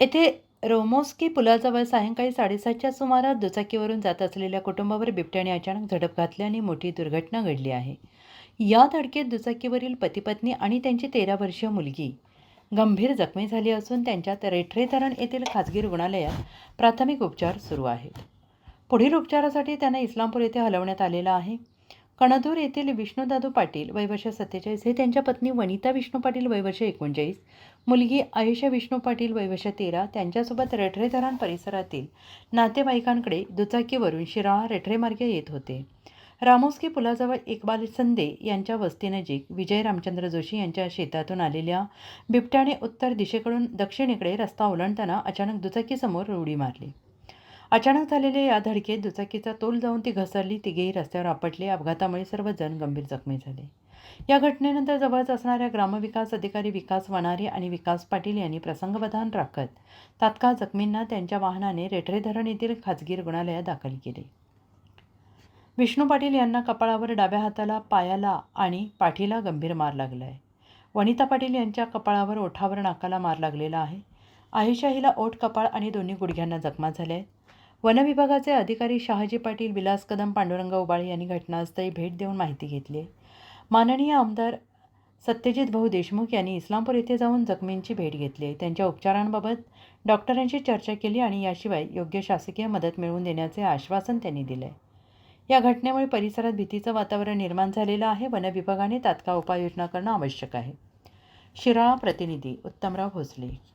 येथे रोमोस्की पुलाजवळ सायंकाळी साडेसातच्या सुमारास दुचाकीवरून जात असलेल्या कुटुंबावर बिबट्याने अचानक झडप घातल्याने मोठी दुर्घटना घडली आहे. या धडकेत दुचाकीवरील पतीपत्नी आणि त्यांची तेरा वर्षीय मुलगी गंभीर जखमी झाली असून त्यांच्यात रेठरे धरण येथील खाजगी रुग्णालयात प्राथमिक उपचार सुरू आहेत. पुढील उपचारासाठी त्यांना इस्लामपूर येथे हलवण्यात आलेलं आहे. कणदूर येथील विष्णूदादू पाटील वयवर्ष सत्तेचाळीस हे त्यांच्या पत्नी वनिता विष्णू पाटील वयवर्ष एकोणचाळीस. मुलगी आयुषा विष्णू पाटील वयवर्ष तेरा. त्यांच्यासोबत रेठरे धरण परिसरातील नातेवाईकांकडे दुचाकीवरून शिराळा रेठरेमार्गे येत होते. रामोस्की पुलाजवळ इकबाल संदे यांच्या वस्तीनजीक विजय रामचंद्र जोशी यांच्या शेतातून आलेल्या बिबट्याने उत्तर दिशेकडून दक्षिणेकडे रस्ता ओलांडताना अचानक दुचाकीसमोर उडी मारली. अचानक झालेल्या या धडकेत दुचाकीचा तोल जाऊन ती घसरली तिघेही रस्त्यावर आपटले. अपघातामुळे सर्वजण गंभीर जखमी झाले. या घटनेनंतर जवळच असणाऱ्या ग्रामविकास अधिकारी विकास वनारे आणि विकास पाटील यांनी प्रसंगवधान राखत तात्काळ जखमींना त्यांच्या वाहनाने रेठरे धरण येथील खाजगी रुग्णालयात दाखल केले. विष्णू पाटील यांना कपाळावर डाव्या हाताला पायाला आणि पाठीला गंभीर मार लागला आहे वनिता पाटील यांच्या कपाळावर ओठावर नाकाला मार लागलेला आहे. आयुषा हिला ओठ कपाळ आणि दोन्ही गुडघ्यांना जखमा झाल्या आहेत वनविभागाचे अधिकारी शहाजी पाटील विलास कदम पांडुरंग उबाळे यांनी घटनास्थळी भेट देऊन माहिती घेतली. आहे माननीय आमदार सत्यजित भाऊ देशमुख यांनी इस्लामपूर येथे जाऊन जखमींची भेट घेतली. आहे त्यांच्या उपचारांबाबत डॉक्टरांशी चर्चा केली आणि याशिवाय योग्य शासकीय मदत मिळवून देण्याचे आश्वासन त्यांनी दिले. आहे या घटनेमुळे परिसरात भीतीचं वातावरण निर्माण झालेलं आहे. वनविभागाने तात्काळ उपाययोजना करणं आवश्यक आहे. शिराळा प्रतिनिधी उत्तमराव भोसले.